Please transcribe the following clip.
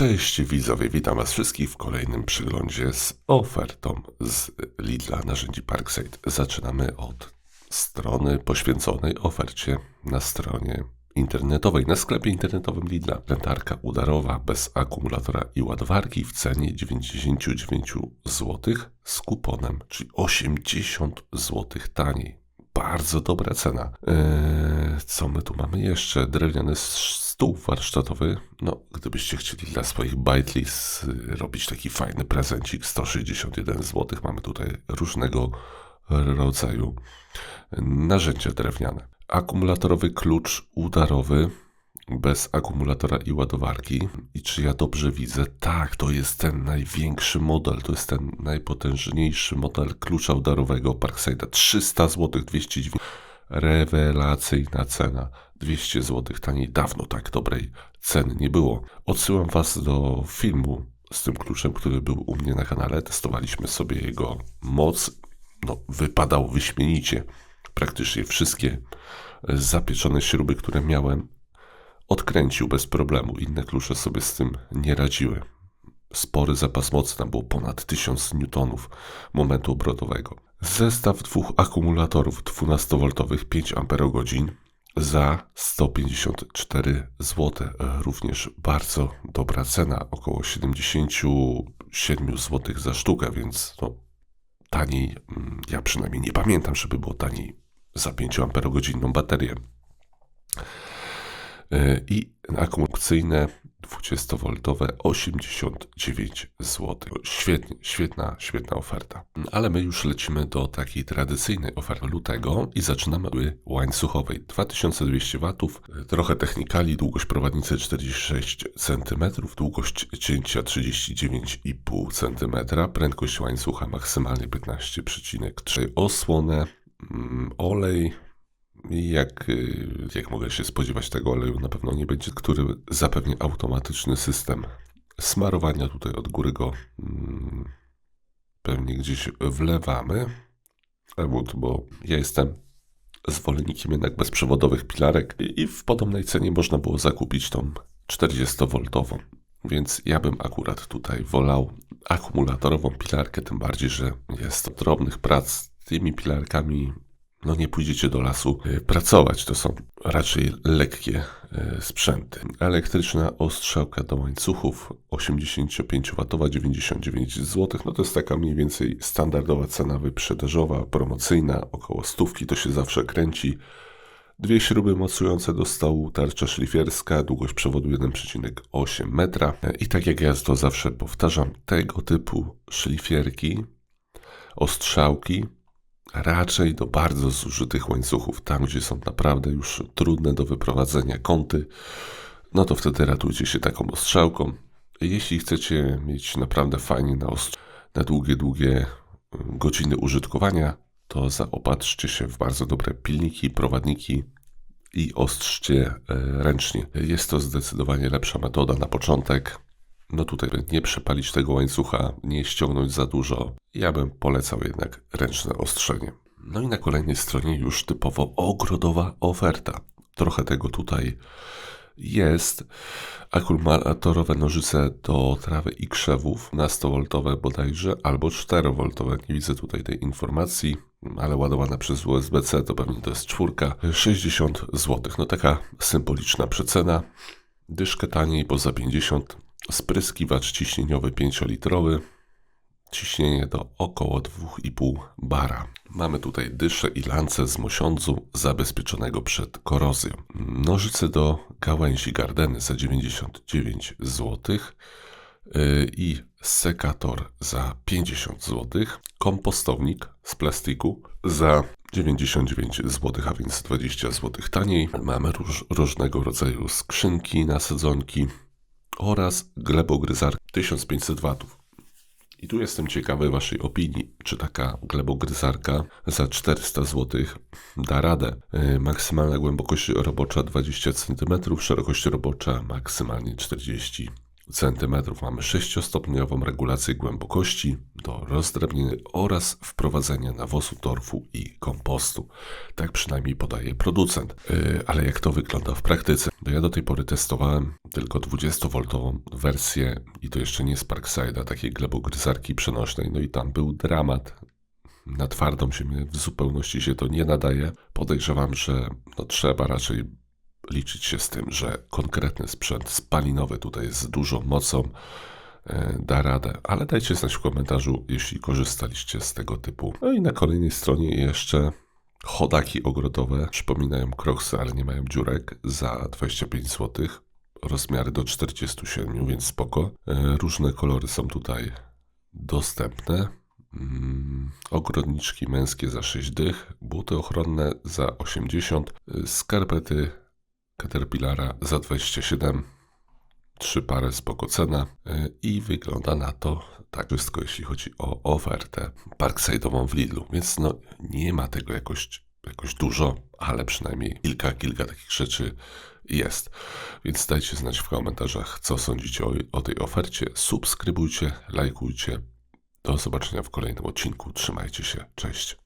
Cześć widzowie, witam was wszystkich w kolejnym przyglądzie z ofertą z Lidla narzędzi Parkside. Zaczynamy od strony poświęconej ofercie na stronie internetowej, na sklepie internetowym Lidla. Prętarka udarowa bez akumulatora i ładowarki w cenie 99 zł z kuponem, czyli 80 zł taniej. Bardzo dobra cena. Eee, co my tu mamy jeszcze? Drewniany stół warsztatowy. No, gdybyście chcieli dla swoich bajtlis robić taki fajny prezencik, 161 zł. Mamy tutaj różnego rodzaju narzędzia drewniane. Akumulatorowy klucz udarowy bez akumulatora i ładowarki. I czy ja dobrze widzę? Tak, to jest ten największy model, to jest ten najpotężniejszy model klucza udarowego Parkside'a. 300 zł, 209 Rewelacyjna cena. 200 zł taniej. Dawno tak dobrej ceny nie było. Odsyłam Was do filmu z tym kluczem, który był u mnie na kanale. Testowaliśmy sobie jego moc. No, wypadał wyśmienicie. Praktycznie wszystkie zapieczone śruby, które miałem, odkręcił bez problemu. Inne klucze sobie z tym nie radziły. Spory zapas mocy, tam było ponad 1000 newtonów momentu obrotowego. Zestaw dwóch akumulatorów 12V 5 Ah za 154 zł. Również bardzo dobra cena, około 77 zł za sztukę, więc no, taniej, mm, ja przynajmniej nie pamiętam, żeby było taniej za 5 Ah baterię. E, i akumulacyjne 20V 89 zł. Świetnie, świetna, świetna oferta. Ale my już lecimy do takiej tradycyjnej oferty lutego i zaczynamy od łańcuchowej. 2200 W, trochę technikali, długość prowadnicy 46 cm, długość cięcia 39,5 cm, prędkość łańcucha maksymalnie 15,3 osłonę, mm, olej jak, y, jak mogę się spodziewać tego oleju, na pewno nie będzie, który zapewni automatyczny system smarowania. Tutaj od góry go hmm, pewnie gdzieś wlewamy. Bo ja jestem zwolennikiem jednak bezprzewodowych pilarek i w podobnej cenie można było zakupić tą 40V. Więc ja bym akurat tutaj wolał akumulatorową pilarkę, tym bardziej, że jest drobnych prac tymi pilarkami no nie pójdziecie do lasu e, pracować. To są raczej lekkie e, sprzęty. Elektryczna ostrzałka do łańcuchów 85W 99 zł. No to jest taka mniej więcej standardowa cena wyprzedażowa, promocyjna, około stówki to się zawsze kręci. Dwie śruby mocujące do stołu, tarcza szlifierska, długość przewodu 1,8 metra. E, I tak jak ja to zawsze powtarzam, tego typu szlifierki, ostrzałki raczej do bardzo zużytych łańcuchów, tam gdzie są naprawdę już trudne do wyprowadzenia kąty, no to wtedy ratujcie się taką ostrzałką. Jeśli chcecie mieć naprawdę fajnie na, na długie, długie mm, godziny użytkowania, to zaopatrzcie się w bardzo dobre pilniki, prowadniki i ostrzcie e, ręcznie. Jest to zdecydowanie lepsza metoda na początek no tutaj nie przepalić tego łańcucha, nie ściągnąć za dużo. Ja bym polecał jednak ręczne ostrzenie. No i na kolejnej stronie już typowo ogrodowa oferta. Trochę tego tutaj jest. Akumulatorowe nożyce do trawy i krzewów na 100V bodajże, albo 4V. Nie widzę tutaj tej informacji, ale ładowana przez USB-C to pewnie to jest czwórka. 60 zł. No taka symboliczna przecena. Dyszkę taniej, bo za 50 Spryskiwacz ciśnieniowy 5-litrowy. Ciśnienie do około 2,5 bara. Mamy tutaj dyszę i lance z mosiądzu zabezpieczonego przed korozją. Nożyce do gałęzi gardeny za 99 zł yy, i sekator za 50 zł. Kompostownik z plastiku za 99 zł, a więc 20 zł taniej. Mamy róż, różnego rodzaju skrzynki na sadzonki oraz glebogryzarka 1500 W. I tu jestem ciekawy Waszej opinii, czy taka glebogryzarka za 400 zł da radę. E, maksymalna głębokość robocza 20 cm, szerokość robocza maksymalnie 40 cm. Mamy 6-stopniową regulację głębokości do rozdrobnienia oraz wprowadzenia nawozu, torfu i kompostu. Tak przynajmniej podaje producent. Yy, ale jak to wygląda w praktyce? No ja do tej pory testowałem tylko 20V wersję i to jeszcze nie z Parkside'a, takiej glebogryzarki przenośnej. No i tam był dramat. Na twardą ziemię w zupełności się to nie nadaje. Podejrzewam, że no, trzeba raczej liczyć się z tym, że konkretny sprzęt spalinowy tutaj z dużą mocą e, da radę. Ale dajcie znać w komentarzu, jeśli korzystaliście z tego typu. No i na kolejnej stronie jeszcze chodaki ogrodowe. Przypominają kroksy, ale nie mają dziurek za 25 zł. Rozmiary do 47, więc spoko. E, Różne kolory są tutaj dostępne. Mm, ogrodniczki męskie za 6 dych, buty ochronne za 80, y, skarpety Caterpillara za 27, trzy pary spoko cena y, i wygląda na to tak wszystko, jeśli chodzi o ofertę parkside'ową w Lidlu, więc no nie ma tego jakoś, jakoś dużo, ale przynajmniej kilka, kilka takich rzeczy jest. Więc dajcie znać w komentarzach, co sądzicie o, o tej ofercie. Subskrybujcie, lajkujcie. Do zobaczenia w kolejnym odcinku. Trzymajcie się. Cześć.